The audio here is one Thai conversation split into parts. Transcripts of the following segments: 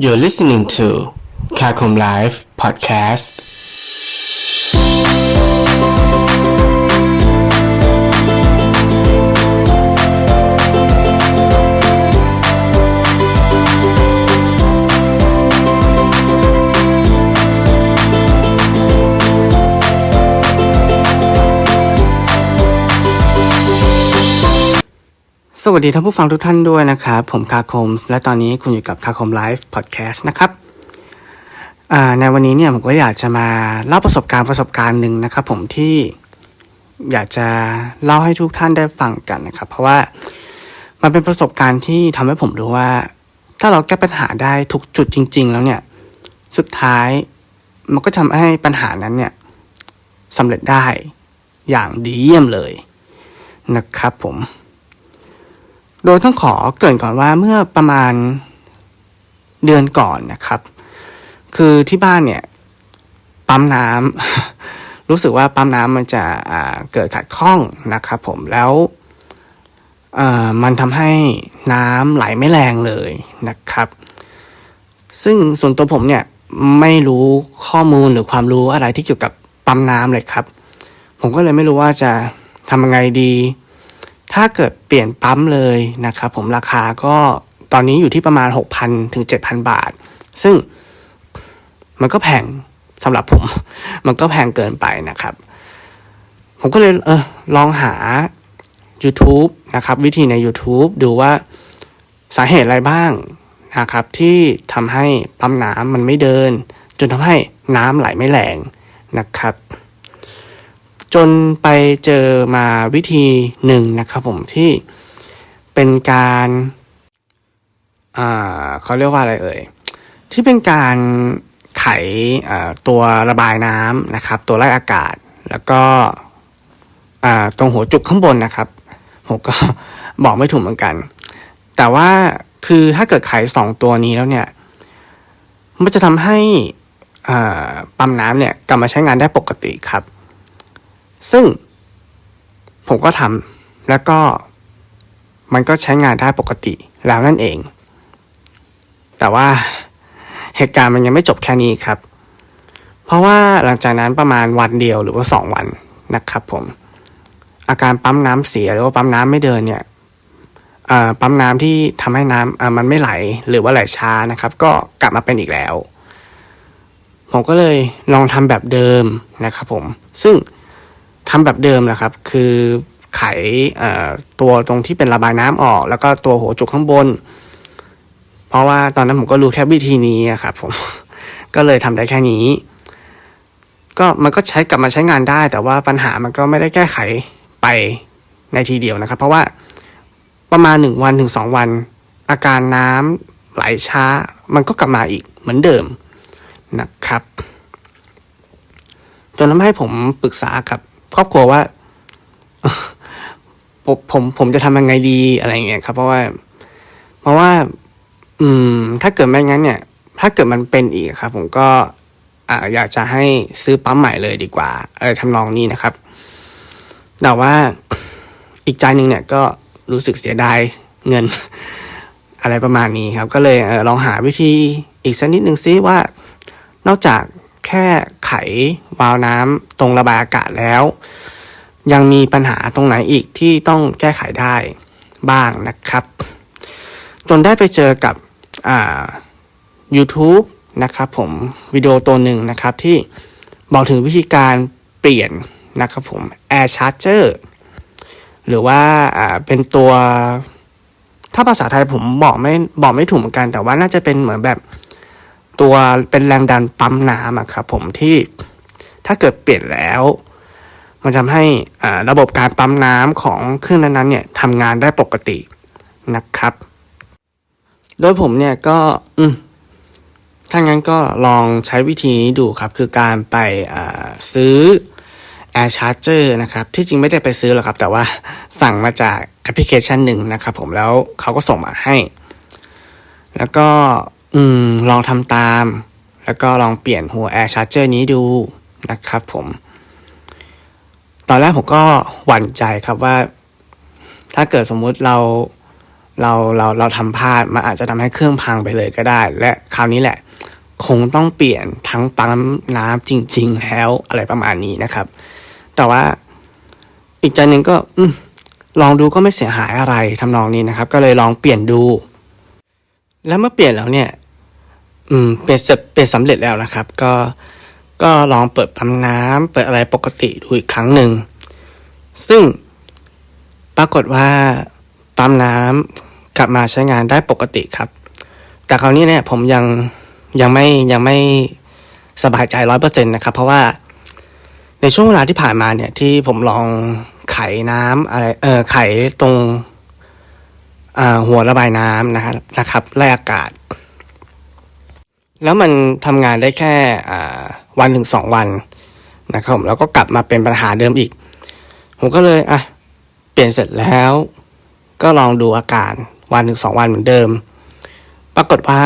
You're listening to Kakum Live Podcast วัสดีท่านผู้ฟังทุกท่านด้วยนะครับ ผมคาคม และตอนนี้คุณอยู่กับคาคมไลฟ์พอดแคสต์นะครับในวันนี้เนี่ยผมก็อยากจะมาเล่าประสบการณ์ประสบการณ์หนึ่งนะครับ ผมที่อยากจะเล่าให้ทุกท่านได้ฟังกันนะครับ เพราะว่ามันเป็นประสบการณ์ที่ทำให้ผมรู้ว่า ถ้าเราแก้ปัญหาได้ทุกจุดจริง ๆ แล้วเนี่ย สุดท้ายมันก็ทำให้ปัญหานั้นเนี่ยสำเร็จได้อย่างดีเยี่ยมเลยนะครับ ผม โดยต้องขอเกริ่นก่อนว่าเมื่อประมาณเดือนก่อนนะครับ คือที่บ้านเนี่ยปั๊มน้ำรู้สึกว่าปั๊มน้ำมันจะเกิดขัดข้องนะครับผมแล้วมันทำให้น้ำไหลไม่แรงเลยนะครับ ซึ่งส่วนตัวผมเนี่ยไม่รู้ข้อมูลหรือความรู้อะไรที่เกี่ยวกับปั๊มน้ำเลยครับ ผมก็เลยไม่รู้ว่าจะทำยังไงดี ถ้าเกิดเปลี่ยนปั๊มเลยนะครับผมราคาก็ตอนนี้อยู่ที่ประมาณ 6,000 ถึง 7,000 บาท ซึ่งมันก็แพงสำหรับผม มันก็แพงเกินไปนะครับ ผมก็เลยเออลองหา YouTube นะครับ วิธีใน YouTube ดูว่าสาเหตุอะไรบ้างนะครับ ที่ทำให้ปั๊มน้ำมันไม่เดิน จนทำให้น้ำไหลไม่แรงนะครับ จนไปเจอมาวิธีหนึ่งนะครับผมที่เป็นการ อ่าเขาเรียกว่าอะไรเอ่ย ที่เป็นการไขอ่าตัวระบายน้ำนะครับ ตัวไล่อากาศ แล้วก็อ่าตรงหัวจุกข้างบนนะครับผมก็บอกไม่ถูกเหมือนกัน แต่ว่าคือถ้าเกิดไขสองตัวนี้แล้วเนี่ย มันจะทำให้อ่าปั๊มน้ำเนี่ยกลับมาใช้งานได้ปกติครับ ซึ่งผมก็ทำแล้วก็มันก็ใช้งานได้ปกติแล้วนั่นเอง แต่ว่าเหตุการณ์มันยังไม่จบแค่นี้ครับ เพราะว่าหลังจากนั้นประมาณวันเดียวหรือว่าสองวันนะครับผม อาการปั๊มน้ำเสียหรือว่าปั๊มน้ำไม่เดินเนี่ยปั๊มน้ำที่ทำให้น้ำมันไม่ไหลหรือว่าไหลช้านะครับ ก็กลับมาเป็นอีกแล้ว ผมก็เลยลองทำแบบเดิมนะครับผม ซึ่ง ทำแบบเดิมแหละครับ คือไขอตัวตรงที่เป็นระบายน้ำออก แล้วก็ตัวหัวจุกข้างบน เพราะว่าตอนนั้นผมก็รู้แค่วิธีนี้ครับผมก็เลยทำได้แค่นี้ ก็มันก็ใช้กลับมาใช้งานได้ แต่ว่าปัญหามันก็ไม่ได้แก้ไขไปในทีเดียวนะครับ เพราะว่าประมาณหนึ่งวันถึงสองวัน อาการน้ำไหลช้า มันก็กลับมาอีกเหมือนเดิมนะครับ จนทำให้ผมปรึกษากับ ครอบครัวว่าผมผมผมจะทำยังไงดีอะไรเงี้ยครับ เพราะว่า เพราะว่า อืม ถ้าเกิดไม่งั้นเนี่ย ถ้าเกิดมันเป็นอีกครับ ผมก็อ่าอยากจะให้ซื้อปั๊มใหม่เลยดีกว่า อะไรทำนองนี้นะครับ แต่ว่าอีกใจหนึ่งเนี่ย ก็รู้สึกเสียดายเงิน อะไรประมาณนี้ครับ ก็เลยเออลองหาวิธีอีกสักนิดหนึ่งซิว่า นอกจาก แค่ไขวาล์วน้ำตรงระบายอากาศแล้ว ยังมีปัญหาตรงไหนอีกที่ต้องแก้ไขได้บ้างนะครับ จนได้ไปเจอกับอ่า YouTube นะครับผมวิดีโอตัวหนึ่งนะครับที่บอกถึงวิธีการเปลี่ยนนะครับผม Air Charger หรือว่าอ่าเป็นตัว ถ้าภาษาไทยผมบอกไม่บอกไม่ถูกเหมือนกัน แต่ว่าน่าจะเป็นเหมือนแบบ ตัวเป็นแรงดันปั๊มน้ำอะครับผมที่ถ้าเกิดเปลี่ยนแล้ว มันทำให้ระบบการปั๊มน้ำของเครื่องนั้นๆเนี่ยทำงานได้ปกตินะครับ โดยผมเนี่ยก็อืมถ้างั้นก็ลองใช้วิธีนี้ดูครับ คือการไปซื้อ Air Charger นะครับ ที่จริงไม่ได้ไปซื้อหรอกครับ แต่ว่าสั่งมาจากแอปพลิเคชันหนึ่งนะครับผมแล้วเขาก็ส่งมาให้ แล้วก็ อืม ลองทำตาม แล้วก็ลองเปลี่ยนหัว Air Charger นี้ดูนะครับผม ตอนแรกผมก็หวั่นใจครับว่า ถ้าเกิดสมมุติเราเราเราเราทำพลาดมันอาจจะทำให้เครื่องพังไปเลยก็ได้ และคราวนี้แหละ คงต้องเปลี่ยนทั้งปั๊มน้ำจริง ๆ แล้วอะไรประมาณนี้นะครับ แต่ว่าอีกใจหนึ่งก็อลองดูก็ไม่เสียหายอะไรทำนองนี้นะครับ ก็เลยลองเปลี่ยนดู แล้วเมื่อเปลี่ยนแล้วเนี่ย อืมเปลี่ยนเสร็จเปลี่ยนสำเร็จแล้วนะครับ ก็ก็ลองเปิดปั๊มน้ำเปิดอะไรปกติดูอีกครั้งหนึ่ง ซึ่งปรากฏว่าปั๊มน้ำกลับมาใช้งานได้ปกติครับ แต่คราวนี้เนี่ยผมยังยังไม่ยังไม่สบายใจร้อยเปอร์เซ็นต์นะครับ เพราะว่าในช่วงเวลาที่ผ่านมาเนี่ยที่ผมลองไขน้ำอะไรเออไขตรงหัวระบายน้ำนะครับนะครับไล่อากาศ แล้วมันทำงานได้แค่วันถึงสองวันนะครับแล้วก็กลับมาเป็นปัญหาเดิมอีก ผมก็เลยอะเปลี่ยนเสร็จแล้ว ก็ลองดูอาการวันถึงสองวันเหมือนเดิม ปรากฏว่า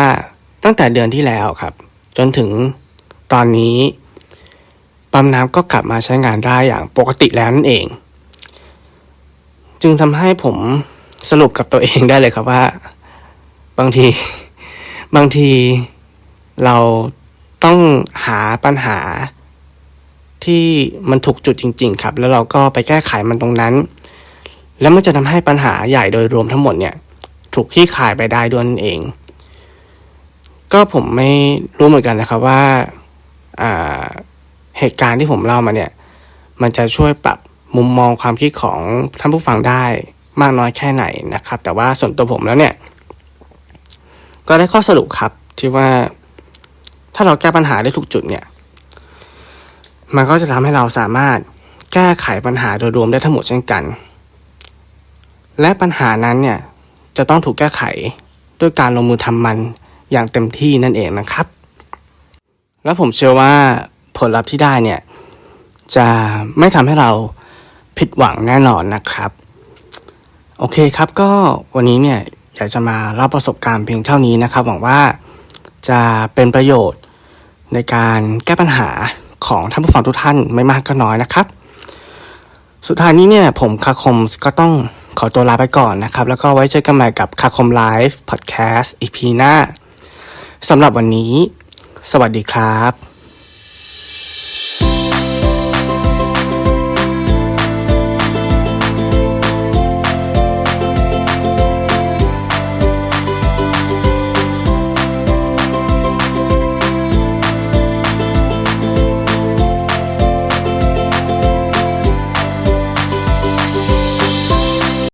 ตั้งแต่เดือนที่แล้วครับ จนถึงตอนนี้ปั๊มน้ำก็กลับมาใช้งานได้อย่างปกติแล้วนั่นเอง จึงทำให้ผมสรุปกับตัวเองได้เลยครับว่า บางที บางที เราต้องหาปัญหาที่มันถูกจุดจริง ๆ ครับ แล้วเราก็ไปแก้ไขมันตรงนั้น แล้วมันจะทำให้ปัญหาใหญ่โดยรวมทั้งหมดเนี่ย ถูกขี้ขายไปได้ด้วยนั่นเอง ก็ผมไม่รู้เหมือนกันนะครับว่าเหตุการณ์ที่ผมเล่ามาเนี่ย มันจะช่วยปรับมุมมองความคิดของท่านผู้ฟังได้มากน้อยแค่ไหนนะครับ แต่ว่าส่วนตัวผมแล้วเนี่ย ก็ได้ข้อสรุปครับที่ว่า ถ้าเราแก้ปัญหาได้ถูกจุดเนี่ย มันก็จะทำให้เราสามารถแก้ไขปัญหาโดยรวมได้ทั้งหมดเช่นกัน และปัญหานั้นเนี่ยจะต้องถูกแก้ไขด้วยการลงมือทำมันอย่างเต็มที่นั่นเองนะครับ และผมเชื่อว่าผลลัพธ์ที่ได้เนี่ยจะไม่ทำให้เราผิดหวังแน่นอนนะครับ โอเคครับก็วันนี้เนี่ยอยากจะมาเล่าประสบการณ์เพียงเท่านี้นะครับ หวังว่าจะเป็นประโยชน์ ในการแก้ปัญหาของท่านผู้ฟังทุกท่านไม่มากก็น้อยนะครับ สุดท้ายนี้เนี่ยผมคาคมก็ต้องขอตัวลาไปก่อนนะครับ แล้วก็ไว้เจอกันใหม่กับคาคมไลฟ์พอดแคสต์อีพีหน้าสำหรับวันนี้ สวัสดีครับ